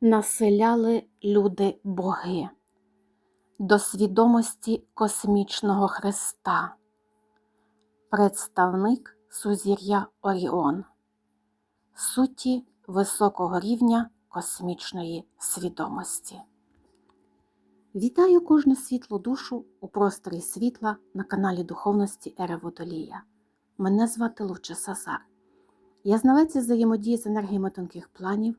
населяли люди боги до свідомості космічного Христа, представник сузір'я Оріон, суті високого рівня космічної свідомості. Вітаю кожну світлу душу у просторі світла на каналі Духовності Ери Водолія. Мене звати Луча Сазар. Я знавець взаємодії з енергіями тонких планів,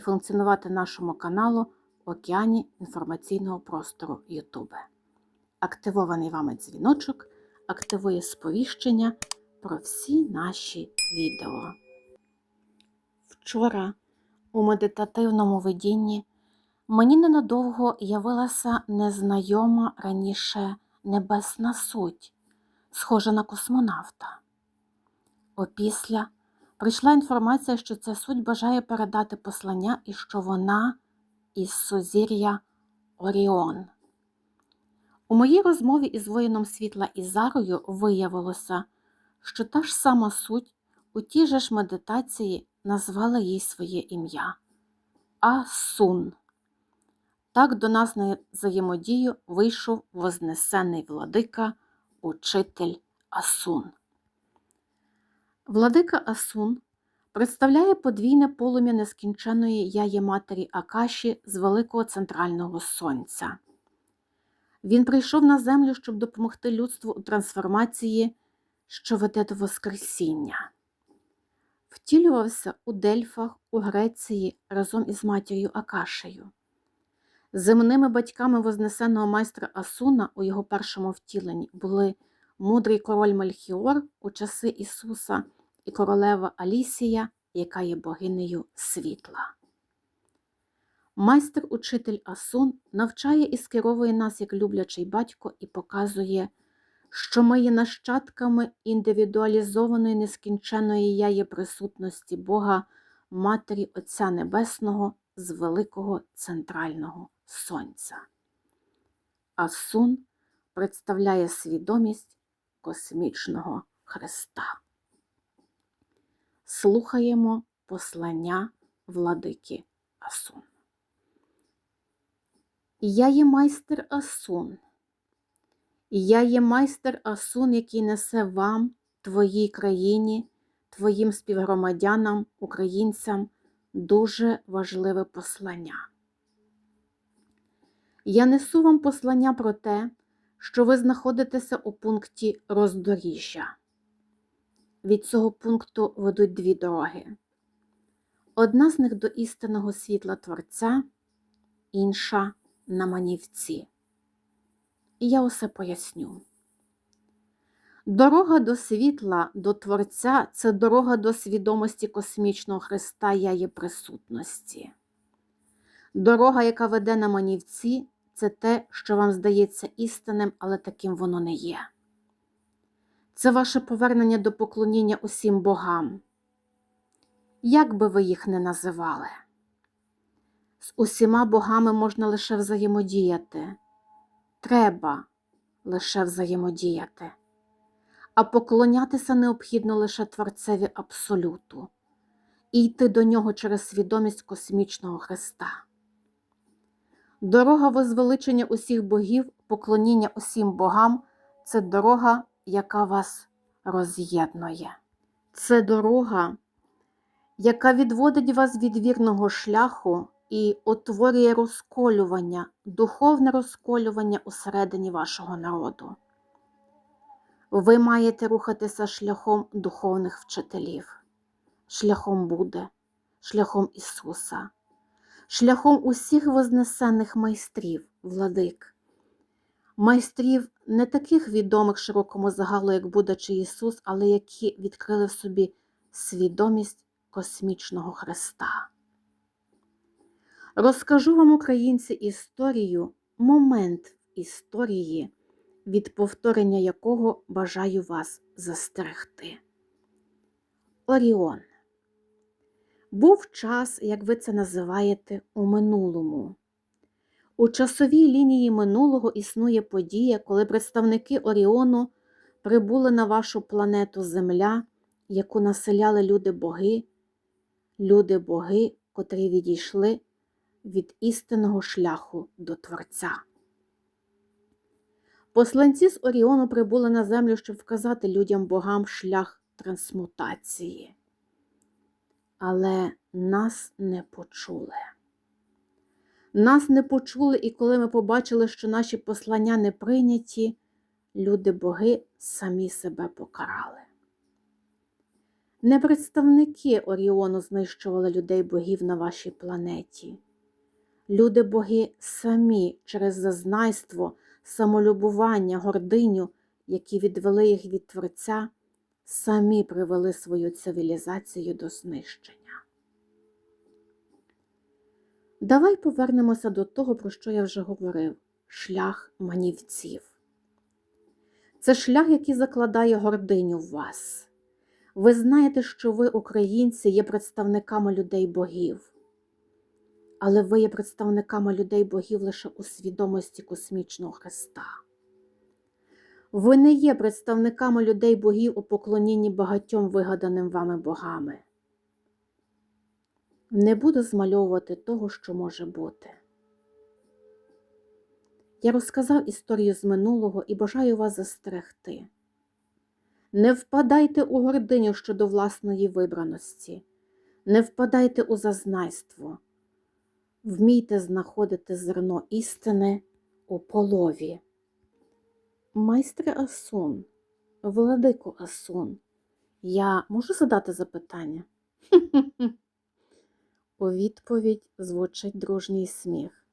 функціонувати нашому каналу в океані інформаційного простору YouTube. Активований вами дзвіночок активує сповіщення про всі наші відео. Вчора у медитативному видінні мені ненадовго явилася незнайома раніше небесна суть, схожа на космонавта. Опісля прийшла інформація, що ця суть бажає передати послання і що вона із сузір'я Оріон. У моїй розмові із воїном світла Ізарою виявилося, що та ж сама суть у тій же ж медитації назвала їй своє ім'я Асун. Так до нас на взаємодію вийшов вознесений владика, учитель Асун. Владика Асун представляє подвійне полум'я нескінченої яє матері Акаші з великого центрального сонця. Він прийшов на землю, щоб допомогти людству у трансформації, що веде до Воскресіння. Втілювався у Дельфах у Греції разом із матір'ю Акашею. Земними батьками вознесеного майстра Асуна у його першому втіленні були мудрий король Мельхіор у часи Ісуса і королева Алісія, яка є богинею світла. Майстер-учитель Асун навчає і скеровує нас як люблячий батько і показує, що ми є нащадками індивідуалізованої нескінченої яє присутності Бога, Матері Отця Небесного з великого центрального Сонця. Асун представляє свідомість космічного Христа. Слухаємо послання владики Асун. Я є майстер Асун. Я є майстер Асун, який несе вам, твоїй країні, твоїм співгромадянам, українцям дуже важливе послання. Я несу вам послання про те, що ви знаходитеся у пункті роздоріжжя. Від цього пункту ведуть дві дороги. Одна з них до істинного світла Творця, інша на манівці. І я усе поясню. Дорога до світла, до Творця це дорога до свідомості космічного Христа я є присутності. Дорога, яка веде на манівці, це те, що вам здається істинним, але таким воно не є. Це ваше повернення до поклоніння усім богам. Як би ви їх не називали? З усіма богами можна лише взаємодіяти. Треба лише взаємодіяти. А поклонятися необхідно лише Творцеві Абсолюту і йти до нього через свідомість космічного Христа. Дорога возвеличення усіх богів, поклоніння усім богам це дорога, яка вас роз'єднує. Це дорога, яка відводить вас від вірного шляху і утворює розколювання, духовне розколювання усередині вашого народу. Ви маєте рухатися шляхом духовних вчителів, шляхом Буде, шляхом Ісуса, шляхом усіх вознесених майстрів, владик, майстрів не таких відомих широкому загалу, як Будда чи Ісус, але які відкрили в собі свідомість космічного Христа. Розкажу вам, українці, історію, момент історії, від повторення якого бажаю вас застерегти. Оріон. Був час, як ви це називаєте, у минулому. У часовій лінії минулого існує подія, коли представники Оріону прибули на вашу планету Земля, яку населяли люди-боги, люди-боги, котрі відійшли від істинного шляху до Творця. Посланці з Оріону прибули на землю, щоб вказати людям богам шлях трансмутації. Але нас не почули. Нас не почули, і коли ми побачили, що наші послання не прийняті, люди-боги самі себе покарали. Не представники Оріону знищували людей богів на вашій планеті. Люди-боги самі через зазнайство, самолюбування, гординю, які відвели їх від Творця, самі привели свою цивілізацію до знищення. Давай повернемося до того, про що я вже говорив шлях манівців. Це шлях, який закладає гординю в вас. Ви знаєте, що ви, українці, є представниками людей богів, але ви є представниками людей богів лише у свідомості космічного Христа. Ви не є представниками людей богів у поклонінні багатьом вигаданим вами богами. Не буду змальовувати того, що може бути. Я розказав історію з минулого і бажаю вас застерегти. Не впадайте у гординю щодо власної вибраності, не впадайте у зазнайство, вмійте знаходити зерно істини у полові. Майстре Асун, владику Асун, я можу задати запитання? У відповідь звучить дружній сміх.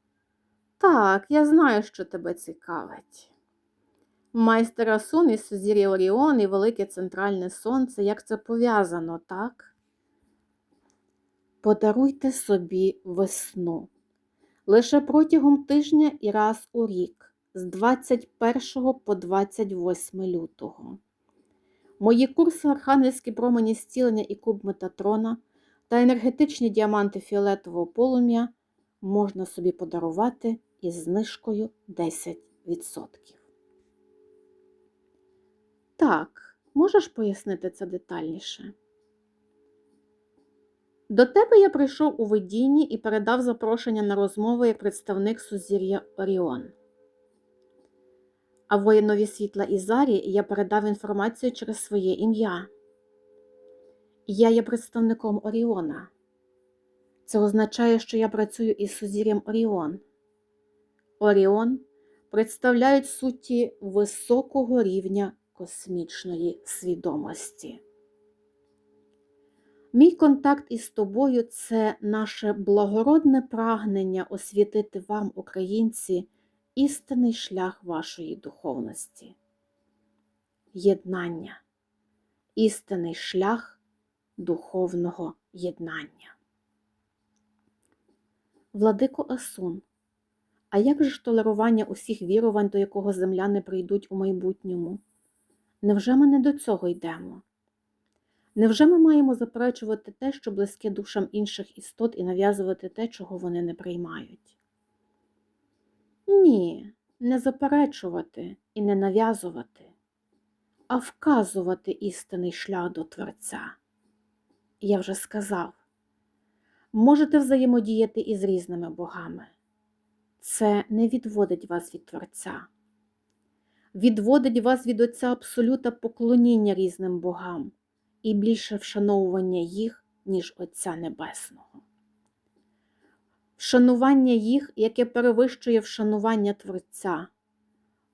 Так, я знаю, що тебе цікавить. Майстер Асун із Сузір'я Оріон і Велике Центральне Сонце, як це пов'язано, так? Подаруйте собі весну. Лише протягом тижня і раз у рік, з 21 по 28 лютого. Мої курси Архангельські промені зцілення і куб Метатрона та енергетичні діаманти фіолетового полум'я можна собі подарувати із знижкою 10%. Так, можеш пояснити це детальніше? До тебе я прийшов у видінні і передав запрошення на розмову як представник Сузір'я Оріон. А воїнові світла Ізарі я передав інформацію через своє ім'я. Я є представником Оріона. Це означає, що я працюю із сузір'ям Оріон. Оріон представляють суті високого рівня космічної свідомості. Мій контакт із тобою це наше благородне прагнення освітити вам, українці, істинний шлях вашої духовності. Єднання, істинний шлях духовного єднання. Владико Асун, а як же ж толерування усіх вірувань, до якого земляни прийдуть у майбутньому? Невже ми не до цього йдемо? Невже ми маємо заперечувати те, що близьке душам інших істот, і нав'язувати те, чого вони не приймають? Ні, не заперечувати і не нав'язувати, а вказувати істинний шлях до Творця. Я вже сказав, можете взаємодіяти із різними богами. Це не відводить вас від Творця, відводить вас від Отця абсолюта поклоніння різним богам і більше вшановування їх, ніж Отця Небесного. Вшанування їх, яке перевищує вшанування Творця.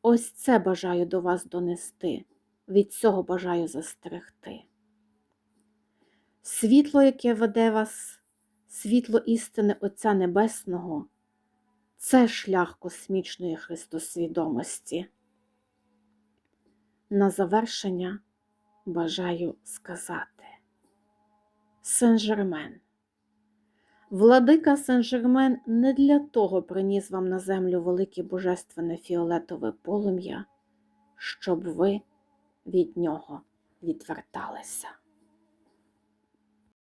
Ось це бажаю до вас донести, від цього бажаю застерегти. Світло, яке веде вас, світло істини Отця Небесного, це шлях космічної Христосвідомості. На завершення бажаю сказати Сен-Жермен, Владика Сен-Жермен не для того приніс вам на землю велике божественне фіолетове полум'я, щоб ви від нього відверталися.